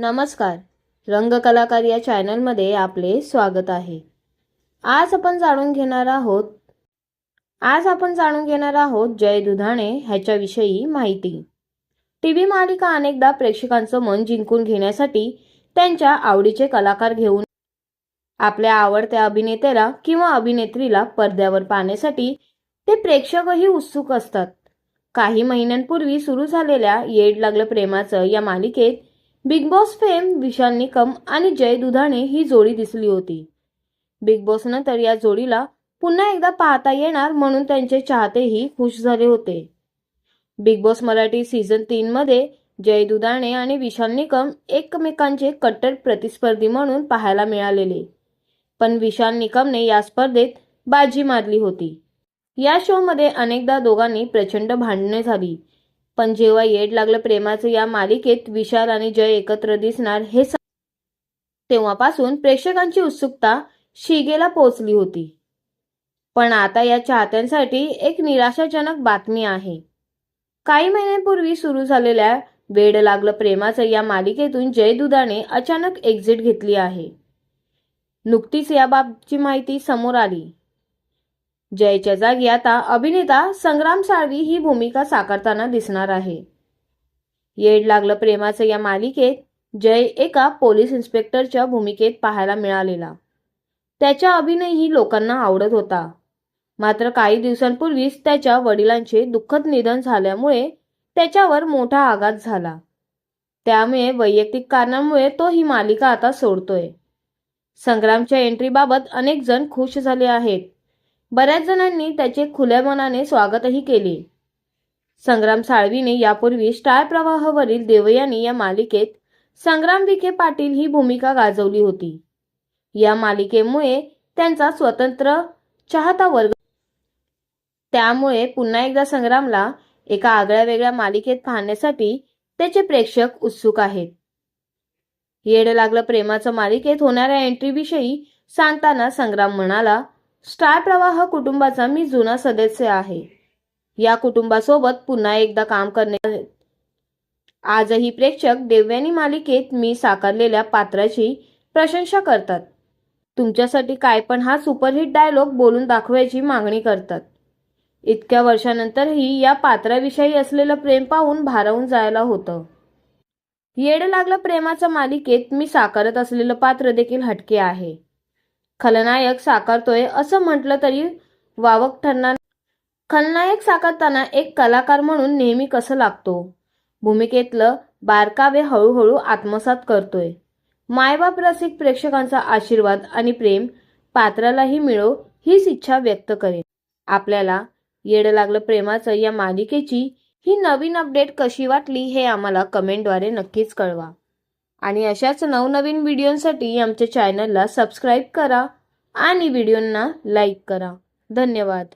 नमस्कार. रंगकलाकार या चॅनलमध्ये आपले स्वागत आहे. आज आपण जाणून घेणार आहोत आज आपण जाणून घेणार आहोत जय दुधाणे ह्याच्याविषयी माहिती. टी व्ही मालिका अनेकदा प्रेक्षकांचं मन जिंकून घेण्यासाठी त्यांच्या आवडीचे कलाकार घेऊन आपल्या आवडत्या अभिनेत्याला किंवा अभिनेत्रीला पडद्यावर पाहण्यासाठी ते प्रेक्षकही उत्सुक असतात. काही महिन्यांपूर्वी सुरू झालेल्या येड लागलं प्रेमाचं या मालिकेत Bigg Boss fame Vishal Nikam आणि जय दुधाणे ही जोडी दिसली होती. बिग बॉस नंतर या जोडीला पुन्हा एकदा पाहता येणार म्हणून त्यांचे चाहतेही खुश झाले होते. बिग बॉस मराठी सीझन तीन मध्ये जय दुधाणे आणि विशाल निकम एकमेकांचे कट्टर प्रतिस्पर्धी म्हणून पाहायला मिळालेले. पण विशाल निकमने या स्पर्धेत बाजी मारली होती. या शोमध्ये अनेकदा दोघांनी प्रचंड भांडणे झाली. पण जेव्हा येड लागलं प्रेमाचं या मालिकेत विशाल आणि जय एकत्र दिसणार हे तेव्हापासून प्रेक्षकांची उत्सुकता शिगेला पोहोचली होती. पण आता या चाहत्यांसाठी एक निराशाजनक बातमी आहे. काही महिन्यांपूर्वी सुरू झालेल्या वेड लागलं प्रेमाचं या मालिकेतून जय दुधाने अचानक एक्झिट घेतली आहे. नुकतीच याबाबतची माहिती समोर आली. जयच्या जागी आता अभिनेता संग्राम साळवी ही भूमिका साकारताना दिसणार आहे. येड लागलं प्रेमाचं या मालिकेत जय एका पोलीस इन्स्पेक्टरच्या भूमिकेत पाहायला मिळालेला. त्याचा अभिनयही लोकांना आवडत होता. मात्र काही दिवसांपूर्वीच त्याच्या वडिलांचे दुःखद निधन झाल्यामुळे त्याच्यावर मोठा आघात झाला. त्यामुळे वैयक्तिक कारणांमुळे तो ही मालिका आता सोडतोय. संग्रामच्या एंट्रीबाबत अनेक जण खुश झाले आहेत. बऱ्याच जणांनी त्याचे खुल्या मनाने स्वागतही केले. संग्राम साळवीने यापूर्वी स्टार प्रवाहावरील देवयानी या मालिकेत संग्राम विखे पाटील ही भूमिका गाजवली होती. या मालिकेमुळे त्यांचा स्वतंत्र चाहता वर्ग त्यामुळे पुन्हा एकदा संग्रामला एका आगळ्या वेगळ्या मालिकेत पाहण्यासाठी त्याचे प्रेक्षक उत्सुक आहेत. येड लागलं प्रेमाचं मालिकेत होणाऱ्या एंट्रीविषयी सांगताना संग्राम म्हणाला स्टार प्रवाह कुटुंबाचा मी जुना सदस्य आहे. या कुटुंबासोबत पुन्हा एकदा काम करणे आजही प्रेक्षक देवयानी मालिकेत मी साकारलेल्या पात्राची प्रशंसा करतात. तुमच्यासाठी काय पण हा सुपरहिट डायलॉग बोलून दाखवायची मागणी करतात. इतक्या वर्षानंतरही या पात्राविषयी असलेलं प्रेम पाहून भारावून जायला होतं. येड लागलं प्रेमाच्या मालिकेत मी साकारत असलेलं पात्र देखील हटके आहे. खलनायक साकारतोय असं म्हटलं तरी वावक ठरणार खलनायक साकारताना एक कलाकार म्हणून नेहमी कसं लागतो? भूमिकेतलं बारकावे हळूहळू आत्मसात करतोय. मायबाप रसिक प्रेक्षकांचा आशीर्वाद आणि प्रेम पात्रालाही मिळो हीच इच्छा व्यक्त करेन. आपल्याला येड लागलं प्रेमाचं या मालिकेची ही नवीन अपडेट कशी वाटली हे आम्हाला कमेंटद्वारे नक्कीच कळवा. आणि अशाच नवनवीन व्हिडिओंसाठी आमच्या चॅनलला सबस्क्राईब करा आणि व्हिडिओंना लाईक करा. धन्यवाद.